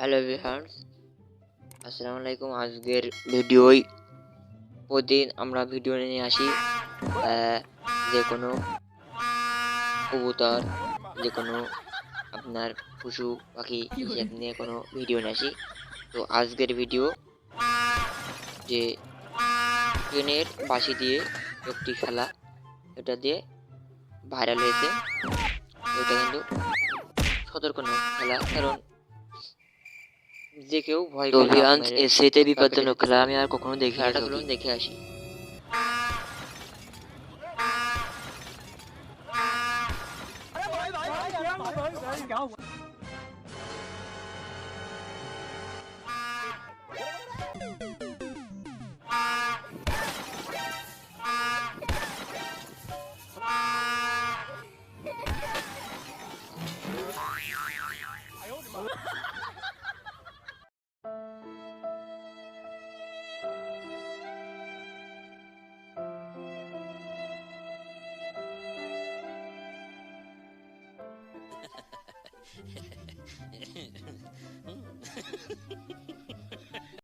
Hello viewers, আসসালামু আলাইকুম। আজকের ভিডিওই প্রতিদিন আমরা ভিডিও নিয়ে আসি যে কোনো কবুতর, যে কোনো আপনার পশু পাখি হিসেব নিয়ে কোনো ভিডিও নিয়ে আসি। তো আজকের ভিডিও যে ট্রেনের বাসি দিয়ে একটি খেলা, এটা দিয়ে ভাইরাল হয়েছে। এটা কিন্তু সতর্ক খেলা, কারণ দেখেও ভয় ডোলিয়ান্স এসেতে বিপজ্জনক খেলা আমি আর কখনো দেখি এটা দেখে আসি Oh Hehehehe.